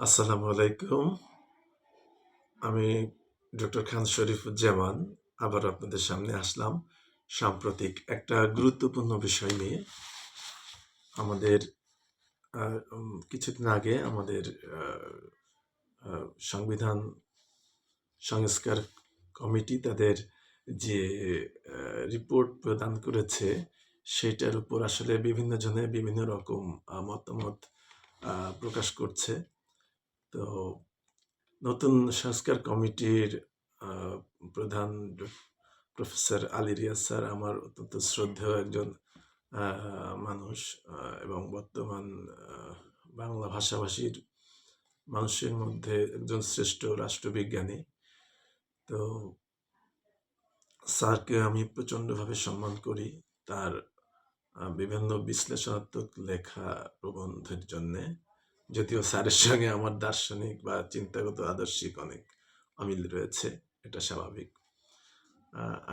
আসসালামু আলাইকুম। আমি ডক্টর খান শরীফুজ্জামান আবার আপনাদের সামনে আসলাম। সাম্প্রতিক একটা গুরুত্বপূর্ণ বিষয় নিয়ে। আমাদের কিছুদিন আগে আমাদের সংবিধান সংস্কার কমিটি তাদের যে রিপোর্ট প্রদান করেছে সেটার উপর আসলে বিভিন্ন জনে বিভিন্ন রকম মতামত প্রকাশ করছে। তো নতুন সংস্কার কমিটির প্রধান প্রফেসর আলী রিয়াজ স্যার আমার অত্যন্ত শ্রদ্ধেয় একজন মানুষ এবং বর্তমান বাংলা ভাষাভাষীর মানুষের মধ্যে একজন শ্রেষ্ঠ রাষ্ট্রবিজ্ঞানী। তো স্যারকে আমি প্রচণ্ডভাবে সম্মান করি তার বিভিন্ন বিশ্লেষণাত্মক লেখা প্রবন্ধের জন্যে। যদিও স্যারের সঙ্গে আমার দার্শনিক বা চিন্তাগত আদর্শিক অনেক অমিল রয়েছে, এটা স্বাভাবিক।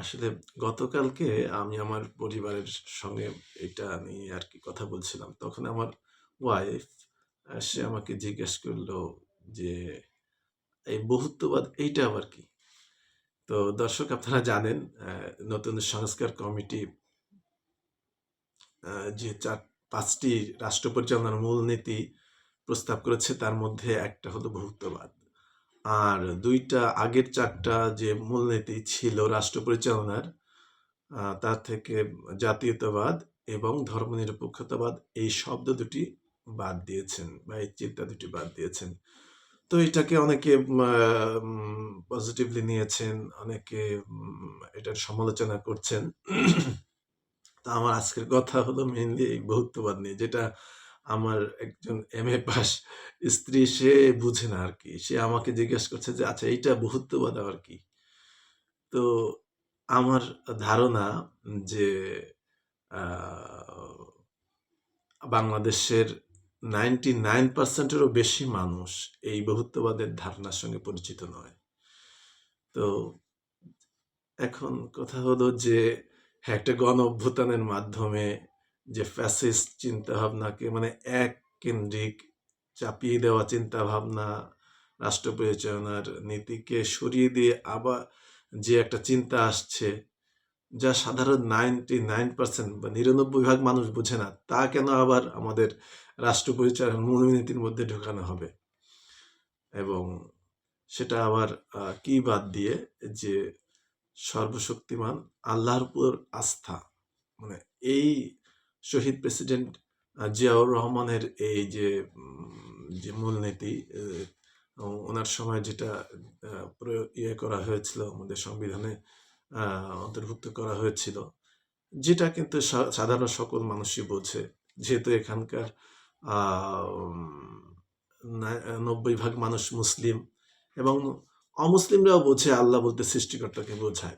আসলে গতকালকে আমি আমার পরিবারের সঙ্গে এটা নিয়ে আর কি কথা বলছিলাম। তখন আমার ওয়াইফ সে আমাকে জিজ্ঞেস করল যে, এই বহুত্ববাদ এইটা আবার কি? তো দর্শক আপনারা জানেন নতুন সংস্কার কমিটি যে চার, পাঁচটি রাষ্ট্র পরিচালনার মূলনীতি প্রস্তাব করেছে, তার মধ্যে একটা হলো বহুত্ববাদ। আর দুইটা আগের চারটা যে মূলনীতি ছিল রাষ্ট্র পরিচালনার তার থেকে জাতীয়তাবাদ এবং ধর্মনিরপেক্ষতাবাদ, এই শব্দ দুটি বাদ দিয়েছেন বা এই চিন্তা দুটি বাদ দিয়েছেন। তো এটাকে অনেকে পজিটিভলি নিয়েছেন, অনেকে এটার সমালোচনা করছেন। তা আমার আজকের কথা হলো মেইনলি এই বহুত্ববাদ নিয়ে, যেটা আমার একজন এম এ পাস স্ত্রী, সে বুঝে না আর কি সে আমাকে জিজ্ঞেস করছে যে আচ্ছা এইটা বহুত্ববাদ আবার কি? তো আমার ধারণা যে বাংলাদেশের নাইনটি নাইন পার্সেন্টেরও বেশি মানুষ এই বহুত্ববাদের ধারণার সঙ্গে পরিচিত নয়। তো এখন কথা হলো যে হ্যাঁ একটা গণ অভ্যুত্থানের মাধ্যমে যে ফ্যাসিস্ট চিন্তা ভাবনাকে মানে এক কেন্দ্রিক চাপিয়ে দেওয়া চিন্তা ভাবনা রাষ্ট্র পরিচালনার নীতিকে সরিয়ে দিয়ে আবার যে একটা চিন্তা আসছে, যা সাধারণ নাইনটি নাইন পার্সেন্ট বা নিরানব্বই ভাগ মানুষ বোঝে না, তা কেন আবার আমাদের রাষ্ট্র পরিচালনার মূলনীতির মধ্যে ঢোকানো হবে? এবং সেটা আবার কি বাদ দিয়ে যে সর্বশক্তিমান আল্লাহর উপর আস্থা মানে এই শহীদ প্রেসিডেন্ট জিয়াউর রহমানের এই যে যে মূলনীতি ওনার সময় যেটা ইয়ে করা হয়েছিল, আমাদের সংবিধানে অন্তর্ভুক্ত করা হয়েছিল, যেটা কিন্তু সাধারণ সকল মানুষই বোঝে। যেহেতু এখানকার নব্বই ভাগ মানুষ মুসলিম, এবং অমুসলিমরাও বোঝে, আল্লাহ বলতে সৃষ্টিকর্তাকে বোঝায়।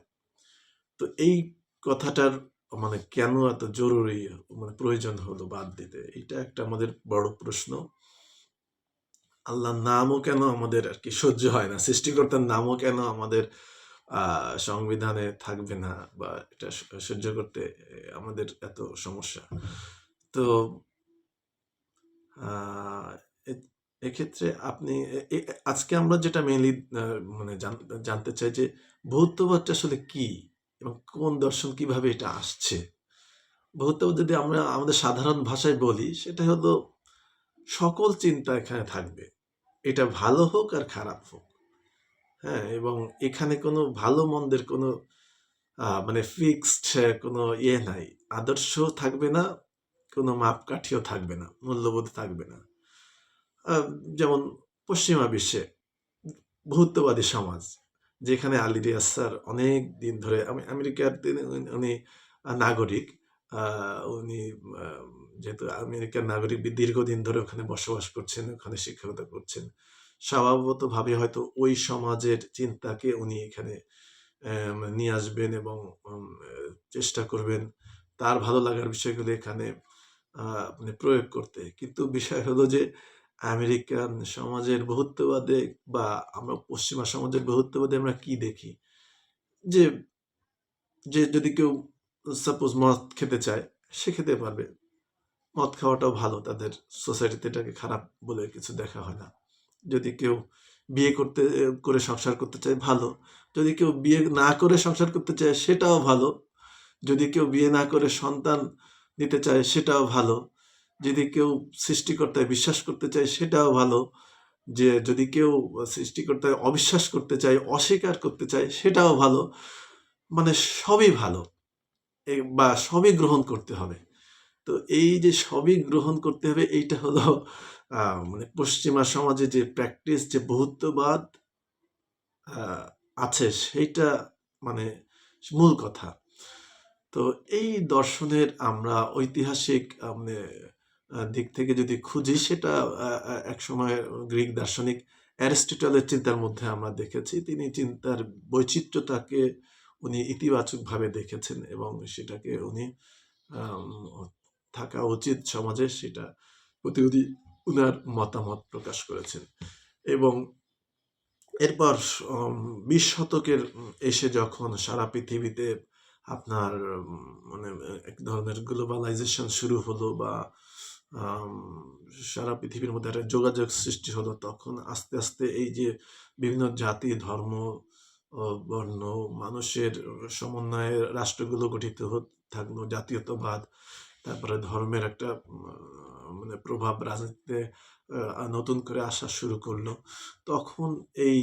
তো এই কথাটার মানে কেন এত জরুরি? মানে প্রয়োজন হলো বাদ দিতে? এটা একটা আমাদের বড় প্রশ্ন। আল্লাহর নামও কেন আমাদের আর কি সহ্য হয় না? সৃষ্টিকর্তার নামও কেন আমাদের সংবিধানে থাকবে না? বা এটা সহ্য করতে আমাদের এত সমস্যা? তো এক্ষেত্রে আপনি আজকে আমরা যেটা মেনলি মানে জানতে চাই যে ভৌতবাদটা আসলে কি? এবং কোন দর্শন কীভাবে এটা আসছে? ভৌতবাদ যদি আমরা আমাদের সাধারণ ভাষায় বলি, সেটা হলো সকল চিন্তা এখানে থাকবে। এটা ভালো হোক আর খারাপ হোক। হ্যাঁ এবং এখানে কোনো ভালো মন্দের কোনো মানে ফিক্সড কোনো ইয়ে নাই। আদর্শ থাকবে না, কোনো মাপকাঠিও থাকবে না, মূল্যবোধ থাকবে না। যেমন পশ্চিমা বিশ্বে বহুত্ববাদী সমাজ। যেখানে আলী রিয়াজ স্যার অনেক দিন ধরে আমি আমেরিকার উনি নাগরিক। উনি যেহেতু আমেরিকার নাগরিক দীর্ঘদিন ধরে ওখানে বসবাস করছেন ওখানে শিক্ষকতা করছেন। স্বভাবতভাবে হয়তো ওই সমাজের চিন্তাকে উনি এখানে নিয়ে আসবেন এবং চেষ্টা করবেন তার ভালো লাগার বিষয়গুলো এখানে আহ, মানে প্রয়োগ করতে। কিন্তু বিষয় হলো যে আমেরিকান সমাজের বহুত্ববাদে বা আমরা পশ্চিমা সমাজের বহুত্ববাদে আমরা কি দেখি? যে যে যদি কেউ সাপোজ মদ খেতে চায়, সে খেতে পারবে। মদ খাওয়াটাও ভালো, তাদের সোসাইটিতে এটাকে খারাপ বলে কিছু দেখা হয় না। যদি কেউ বিয়ে করতে, করে সংসার করতে চায়, ভালো। যদি কেউ বিয়ে না করে সংসার করতে চায়, সেটাও ভালো। যদি কেউ বিয়ে না করে সন্তান নিতে চায়, সেটাও ভালো। যদি কেউ সৃষ্টিকর্তায় বিশ্বাস করতে চায়, সেটাও ভালো। যে যদি কেউ সৃষ্টিকর্তায় অবিশ্বাস করতে চায়, অস্বীকার করতে চায়, সেটাও ভালো। মানে সবই ভালো। বা সবই গ্রহণ করতে হবে। তো এই যে সবই গ্রহণ করতে হবে, এইটা হলো মানে পশ্চিমা সমাজে যে প্র্যাকটিস যে বহুত্ববাদ আছে, সেইটা মানে মূল কথা। তো এই দর্শনের আমরা ঐতিহাসিক মানে দিক থেকে যদি খুঁজি সেটা আহ, একসময় গ্রিক দার্শনিক অ্যারিস্টটলের চিন্তার মধ্যে আমরা দেখেছি। তিনি চিন্তার বৈচিত্র্যতাকে উনি ইতিবাচকভাবে দেখেছেন এবং সেটাকে উনি থাকা উচিত সমাজে সেটা প্রতি উনি উনার মতামত প্রকাশ করেছেন। এবং এরপর বিশ শতকের এসে যখন সারা পৃথিবীতে আপনার মানে এক ধরনের গ্লোবালাইজেশন শুরু হলো বা সারা পৃথিবীর মধ্যে একটা যোগাযোগ সৃষ্টি হলো তখন। আস্তে আস্তে এই যে বিভিন্ন জাতি, ধর্ম বর্ণ, মানুষের সমন্বয়ে রাষ্ট্রগুলো গঠিত থাকল জাতীয়তাবাদ, তারপরে ধর্মের একটা মানে প্রভাব রাজনীতিতে নতুন করে আসা শুরু করল। তখন এই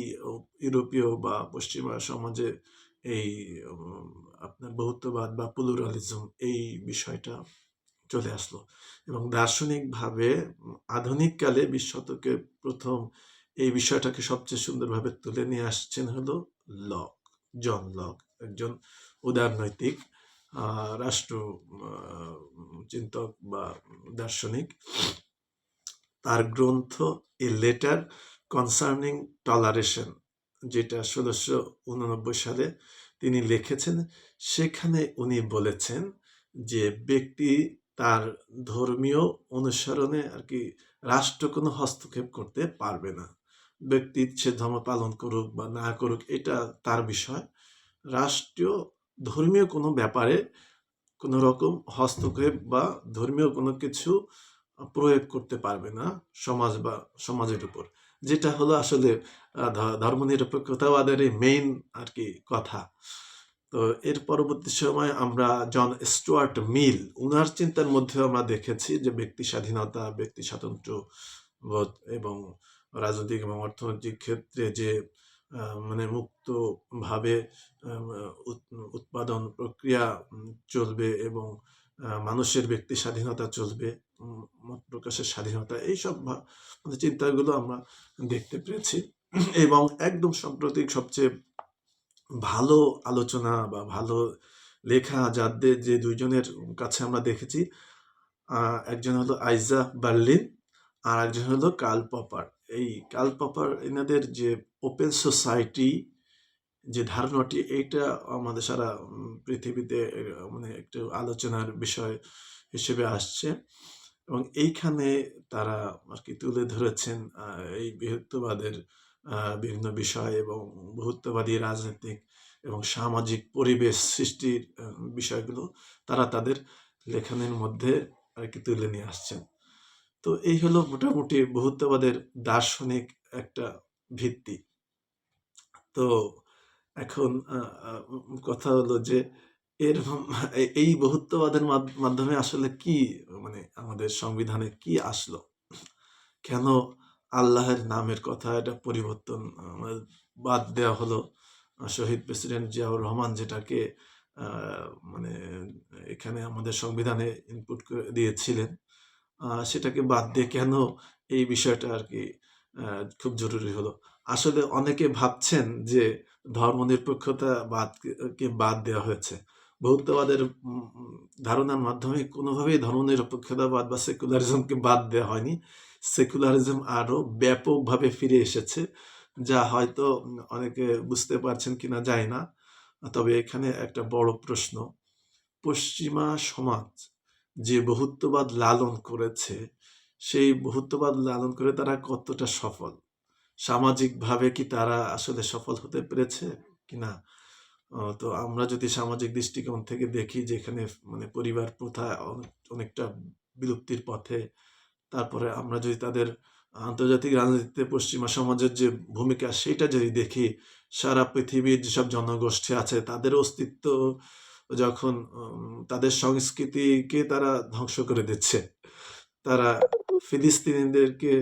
ইউরোপীয় বা পশ্চিমা সমাজে এই আপনার বহুত্ববাদ বা প্লুরালিজম এই বিষয়টা চলে আসলো। এবং দার্শনিকভাবে আধুনিককালে বিশ শতকে প্রথম এই বিষয়টাকে সবচেয়ে সুন্দরভাবে তুলে নিয়ে আসছেন হলো লক, জন লক, একজন উদারনৈতিক রাষ্ট্র চিন্তক বা দার্শনিক। তার গ্রন্থ এ লেটার কনসার্নিং টলারেশন, যেটা ষোলোশো উননব্বই সালে তিনি লিখেছেন, সেখানে উনি বলেছেন যে ব্যক্তি তার ধর্মীয় অনুসরণে আর কি রাষ্ট্র কোনো হস্তক্ষেপ করতে পারবে না। ব্যক্তি সে ধর্ম পালন করুক বা না করুক, এটা তার বিষয়। রাষ্ট্রীয়, ধর্মীয় কোনো ব্যাপারে কোনো রকম হস্তক্ষেপ বা ধর্মীয় কোনো কিছু প্রয়োগ করতে পারবে না সমাজ বা সমাজের উপর। যেটা হলো আসলে ধর্মনিরপেক্ষতাবাদের মেইন আর কি কথা। তো এর পরবর্তী সময় আমরা জন স্টুয়ার্ট মিল, উনার চিন্তার মধ্যে আমরা দেখেছি যে ব্যক্তি স্বাধীনতা, ব্যক্তি স্বাতন্ত্র্য বোধ এবং রাজনৈতিক এবং অর্থনৈতিক ক্ষেত্রে যে মানে মুক্তভাবে উৎপাদন প্রক্রিয়া চলবে এবং মানুষের ব্যক্তি স্বাধীনতা চলবে মত প্রকাশের স্বাধীনতা, এইসব মানে চিন্তাগুলো আমরা দেখতে পেয়েছি। এবং একদম সাম্প্রতিক সবচেয়ে ভালো আলোচনা বা ভালো লেখা যাদের যে দুইজনের কাছে আমরা দেখেছি একজন হলো আইজা বার্লিন আর একজন হলো কার্ল পপার। এই কার্ল পপার এনাদের যে ওপেন সোসাইটি যে ধারণাটি, এইটা আমাদের সারা পৃথিবীতে মানে একটু আলোচনার বিষয় হিসেবে আসছে এবং এইখানে তারা আর কি তুলে ধরেছেন এই বৃহত্ববাদের বিভিন্ন বিষয় এবং বহুত্ববাদী রাজনৈতিক এবং সামাজিক পরিবেশ সৃষ্টির বিষয়গুলো তারা তাদের লেখনের মধ্যে আর কি তুলে নিয়ে আসছেন। তো এই হলো মোটামুটি বহুত্ববাদের দার্শনিক একটা ভিত্তি। তো এখন কথা হলো যে এর এই বহুত্ববাদের মাধ্যমে আসলে কি মানে আমাদের সংবিধানে কি আসলো? কেন আল্লাহর নামের কথা এটা পরিবর্তন বাদ দেওয়া হলো। শহীদ প্রেসিডেন্ট জিয়াউর রহমান যেটাকে মানে এখানে আমাদের সংবিধানে ইনপুট করে দিয়েছিলেন সেটাকে বাদ দিয়ে কেন এই বিষয়টা আর কি খুব জরুরি হলো। আসলে অনেকে ভাবছেন যে ধর্মনিরপেক্ষতা বাদ কে বাদ দেওয়া হয়েছে। উম, ধারণার মাধ্যমে কোনোভাবেই ধর্মনিরপেক্ষতাবাদ বা সেকুলারিজমকে বাদ দেওয়া হয়নি। সেকুলারিজম আরও ব্যাপকভাবে ফিরে এসেছে যা হয়তো অনেকে বুঝতে পারছেন কিনা যায় না তবে এখানে একটা বড় প্রশ্ন। পশ্চিমা সমাজ যে বহুত্ববাদ লালন করেছে সেই বহুত্ববাদ লালন করে তারা কতটা সফল? সামাজিকভাবে কি তারা আসলে সফল হতে পেরেছে কিনা? আহ, তো আমরা যদি সামাজিক দৃষ্টিকোণ থেকে দেখি যেখানে মানে পরিবার প্রথা অনেক- অনেকটা বিলুপ্তির পথে তারপরে আমরা যদি তাদের আন্তর্জাতিক রাজনীতিতে পশ্চিমা সমাজের যে ভূমিকা সেটা যদি দেখি, সারা পৃথিবীর যেসব জনগোষ্ঠী আছে তাদের অস্তিত্ব যখন তাদের সংস্কৃতিকে তারা ধ্বংস করে দিচ্ছে। তারা ফিলিস্তিনিদেরকে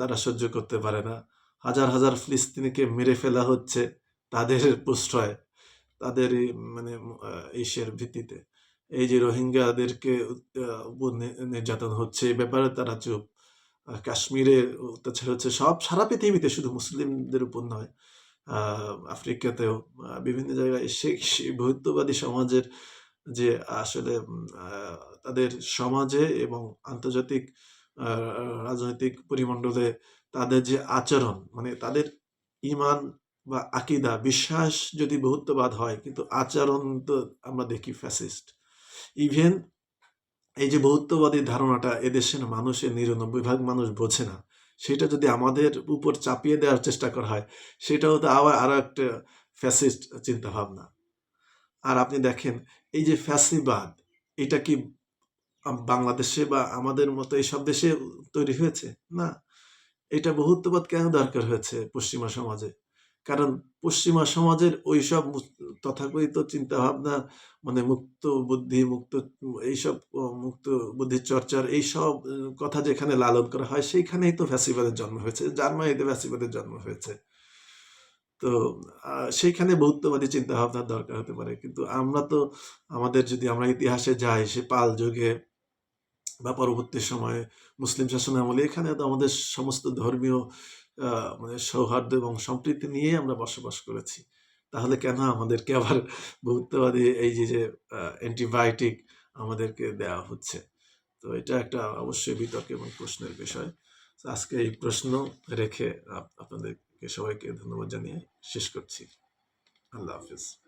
তারা সহ্য করতে পারে না। হাজার হাজার ফিলিস্তিনিকে মেরে ফেলা হচ্ছে তাদের প্রশ্রয়, তাদের মানে ইসের ভিত্তিতে। এই যে রোহিঙ্গাদেরকে নির্যাতন হচ্ছে ব্যাপারে তারা চুপ। কাশ্মীরে অত্যাচার হচ্ছে সব, সারা পৃথিবীতে শুধু মুসলিমদের উপর নয় আফ্রিকাতেও বিভিন্ন জায়গায় সেই বহুত্ববাদী সমাজের যে আসলে তাদের সমাজে এবং আন্তর্জাতিক রাজনৈতিক পরিমণ্ডলে তাদের যে আচরণ মানে তাদের ইমান বা আকিদা, বিশ্বাস যদি বহুত্ববাদ হয়, কিন্তু আচরণ তো আমরা দেখি ফ্যাসিস্ট ইভেন এই যে বহুত্ববাদী ধারণাটা এদেশের মানুষের নিরানব্বই ভাগ মানুষ বোঝে না, সেটা যদি আমাদের উপর চাপিয়ে দেওয়ার চেষ্টা করা হয়, সেটাও তো আবার আরও একটা ফ্যাসিস্ট চিন্তা ভাবনা আর আপনি দেখেন, এই যে ফ্যাসিবাদ, এটা কি বাংলাদেশে বা আমাদের মতো এইসব দেশে তৈরি হয়েছে? না। এটা বহুত্ববাদ কেন দরকার হয়েছে পশ্চিমা সমাজে? কারণ পশ্চিমা সমাজের ওইসব তথাকথিত চিন্তা ভাবনা মানে মুক্ত বুদ্ধি, মুক্ত, এইসব মুক্ত বুদ্ধির চর্চার এইসব কথা যেখানে লালন করা হয়, সেইখানেই তো ফ্যাসিবাদের জন্ম হয়েছে। জার্মানিতে ফ্যাসিবাদের জন্ম হয়েছে। তো সেইখানে বহুত্ববাদী চিন্তা ভাবনার দরকার হতে পারে। কিন্তু আমরা তো, আমাদের যদি আমরা ইতিহাসে যাই, সে পাল যুগে বা পরবর্তী সময়ে মুসলিম শাসন আমলে এখানে তো আমাদের সমস্ত ধর্মীয় মানে সৌহার্দ্য এবং সম্প্রীতি নিয়ে আমরা বসবাস করেছি। তাহলে কেন আমাদেরকে আবার বহুত্ববাদী এই যে যে অ্যান্টিবায়োটিক আমাদেরকে দেওয়া হচ্ছে? তো এটা একটা অবশ্যই বিতর্ক এবং প্রশ্নের বিষয়। আজকে এই প্রশ্ন রেখে আপ- আপনাদেরকে সবাইকে ধন্যবাদ জানিয়ে শেষ করছি। আল্লাহ হাফিজ।